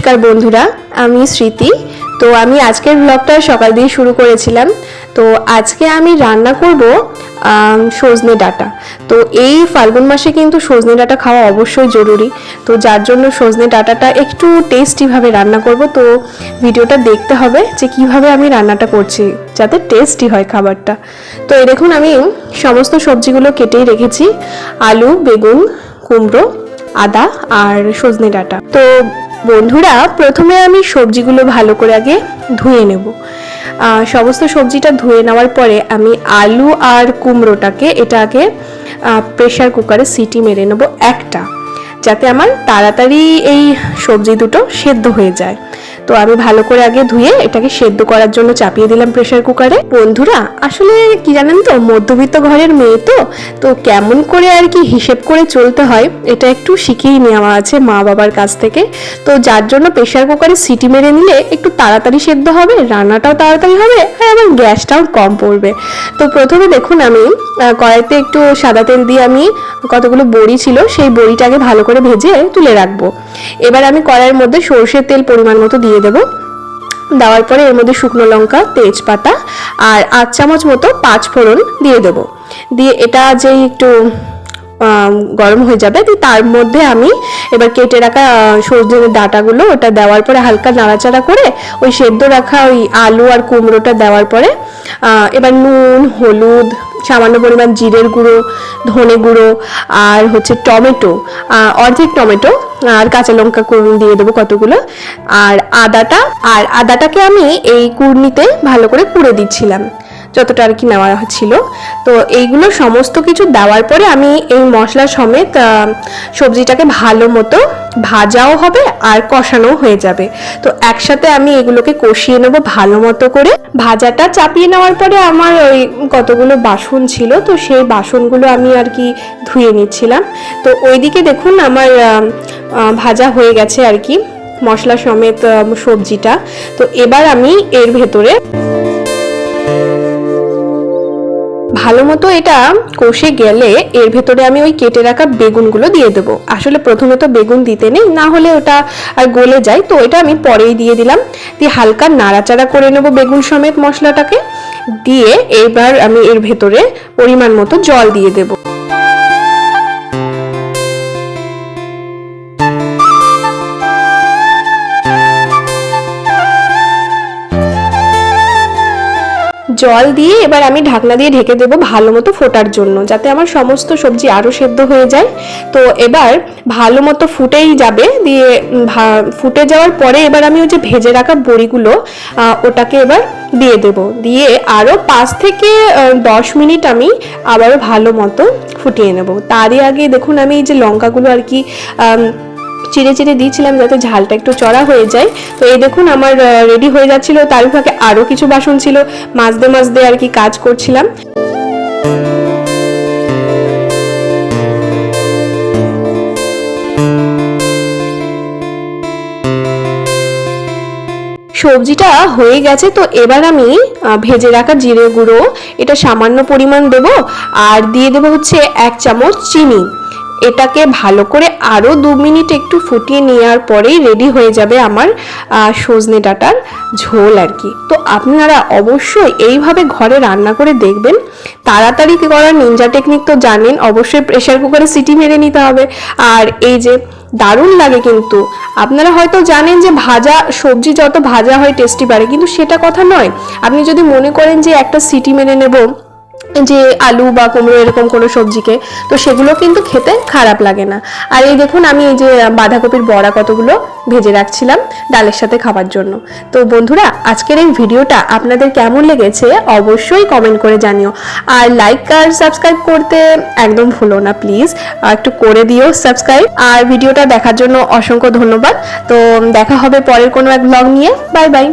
নমস্কার বন্ধুরা, আমি স্মৃতি। তো আমি আজকের ব্লগটা সকাল দিয়ে শুরু করেছিলাম। তো আজকে আমি রান্না করব সজনে ডাটা। তো এই ফাল্গুন মাসে কিন্তু সজনে ডাটা খাওয়া অবশ্যই জরুরি। তো যার জন্য সজনে ডাটাটা একটু টেস্টিভাবে রান্না করব, তো ভিডিওটা দেখতে হবে যে কীভাবে আমি রান্নাটা করছি, যাতে টেস্টি হয় খাবারটা। তো এই দেখুন, আমি সমস্ত সবজিগুলো কেটেই রেখেছি। আলু, বেগুন, কুমড়ো, আদা আর সজনে ডাটা। তো বন্ধুরা, প্রথমে আমি সবজিগুলো ভালো করে আগে ধুয়ে নেব। সমস্ত সবজিটা ধুয়ে নেওয়ার পরে আমি আলু আর কুমড়োটাকে এটা আগে প্রেশার কুকারে সিটি মেরে নেব একটা, যাতে আমার তাড়াতাড়ি এই সবজি দুটো সেদ্ধ হয়ে যায়। তো আমি ভালো করে আগে ধুয়ে এটাকে সেদ্ধ করার জন্য চাপিয়ে দিলাম প্রেশার কুকারে বন্ধুরা, আসলে কি জানেন তো, মধ্যবিত্ত ঘরের মেয়ে তো তো কেমন করে আর কি হিসেব করে চলতে হয়, এটা একটু শিখেই নেওয়া আছে মা বাবার কাছ থেকে। তো যার জন্য প্রেশার কুকারে সিটি মেরে নিলে একটু তাড়াতাড়ি সেদ্ধ হবে, রান্নাটাও তাড়াতাড়ি হবে আর আবার গ্যাসটাও কম পড়বে। তো প্রথমে দেখুন আমি কড়াইতে একটু সাদা তেল দিয়ে আমি কতগুলো বড়ি ছিল, সেই বড়িটাকে ভালো করে ভেজে তুলে রাখব। এবার আমি কড়াইয়ের মধ্যে সর্ষের তেল পরিমাণ মতো দিয়ে দেবো। দেওয়ার পরে এর মধ্যে শুকনো লঙ্কা, তেজপাতা আর আধ চামচ মতো পাঁচ ফোড়ন দিয়ে দেবো। দিয়ে এটা যেই একটু গরম হয়ে যাবে দিয়ে তার মধ্যে আমি এবার কেটে রাখা সজনের ডাঁটাগুলো ওটা দেওয়ার পরে হালকা নাড়াচাড়া করে ওই সেদ্ধ রাখা ওই আলু আর কুমড়োটা দেওয়ার পরে এবার নুন, হলুদ, সামান্য পরিমাণ জিরের গুঁড়ো, ধনে গুঁড়ো আর হচ্ছে টমেটো অর্ধেক টমেটো আর কাঁচা লঙ্কা দিয়ে দেবো কতগুলো, আর আদাটা, আর আদাটাকে আমি এই কুড়নিতে ভালো করে কুড়ে দিচ্ছিলাম। যতটা আর কি নেওয়া ছিল। তো এইগুলো সমস্ত কিছু দেওয়ার পরে আমি এই মশলা সমেত সবজিটাকে ভালো মতো ভাজাও হবে আর কষানো হয়ে যাবে। তো একসাথে আমি এগুলোকে কষিয়ে নেব ভালো মতো করে। ভাজাটা চাপিয়ে নেওয়ার পরে আমার ওই কতগুলো বাসন ছিল, তো সেই বাসনগুলো আমি আর কি ধুয়ে নিচ্ছিলাম। তো ওইদিকে দেখুন আমার ভাজা হয়ে গেছে আর কি মশলা সমেত সবজিটা। তো এবার আমি এর ভেতরে ভালো মতো এটা কষে গেলে এর ভেতরে আমি ওই কেটে রাখা বেগুনগুলো দিয়ে দেবো। আসলে প্রথমে তো বেগুন দিতে নেই, না হলে ওটা আর গলে যায়। তো এটা আমি পরেই দিয়ে দিলাম। দিয়ে হালকা নাড়াচাড়া করে নেব বেগুন সমেত মশলাটাকে। দিয়ে এবার আমি এর ভেতরে পরিমাণ মতো জল দিয়ে দেবো। জল দিয়ে এবার আমি ঢাকনা দিয়ে ঢেকে দেবো ভালো মতো ফোটার জন্য, যাতে আমার সমস্ত সবজি আরও সেদ্ধ হয়ে যায়। তো এবার ভালো মতো ফুটেই যাবে, দিয়ে ফুটে যাওয়ার পরে এবার আমি ওই যে ভেজে রাখা বড়িগুলো ওটাকে এবার দিয়ে দেব। দিয়ে আরও পাঁচ থেকে দশ মিনিট আমি আবারও ভালো মতো ফুটিয়ে নেব। তারই আগে দেখুন আমি এই যে লঙ্কাগুলো আর কি চিড়ে চিড়ে দিয়েছিলাম যাতে ঝালটা একটু চড়া হয়ে যায়। তো এই দেখুন আমার রেডি হয়ে যাচ্ছিল। তার ফাঁকে আরও কিছু বাসন ছিল। মাজতে মাজতে আর কি কাজ করছিলাম। সবজিটা হয়ে গেছে, তো এবার আমি ভেজে রাখা জিরে গুঁড়ো। এটা সামান্য পরিমাণ দেব। আর দিয়ে দেবো হচ্ছে এক চামচ চিনি। এটাকে ভালো করে আরও দু মিনিট একটু ফুটিয়ে নেওয়ার পরেই রেডি হয়ে যাবে আমার সজনে ডাটার ঝোল আর কি। তো আপনারা অবশ্যই এইভাবে ঘরে রান্না করে দেখবেন। তাড়াতাড়ি করার নিনজা টেকনিক তো জানেন, অবশ্যই প্রেশার কুকারে সিটি মেরে নিতে হবে। আর এই যে দারুণ লাগে কিন্তু। আপনারা হয়তো জানেন যে ভাজা, সবজি যত ভাজা হয় টেস্টি বাড়ে, কিন্তু সেটা কথা নয়। আপনি যদি মনে করেন যে একটা সিটি মেরে নেব যে আলু বা কুমড়ো এরকম কোনো সবজিকে, তো সেগুলো কিন্তু খেতে খারাপ লাগে না। আর এই দেখুন, আমি এই যে বাঁধাকপির বড়া কতগুলো ভেজে রাখছিলাম ডালের সাথে খাবার জন্য। তো বন্ধুরা, আজকের এই ভিডিওটা আপনাদের কেমন লেগেছে অবশ্যই কমেন্ট করে জানিও। আর লাইক আর সাবস্ক্রাইব করতে একদম ভুলো না প্লিজ একটু করে দিও সাবস্ক্রাইব আর ভিডিওটা দেখার জন্য অসংখ্য ধন্যবাদ। তো দেখা হবে পরের কোনো এক ব্লগ নিয়ে। Bye bye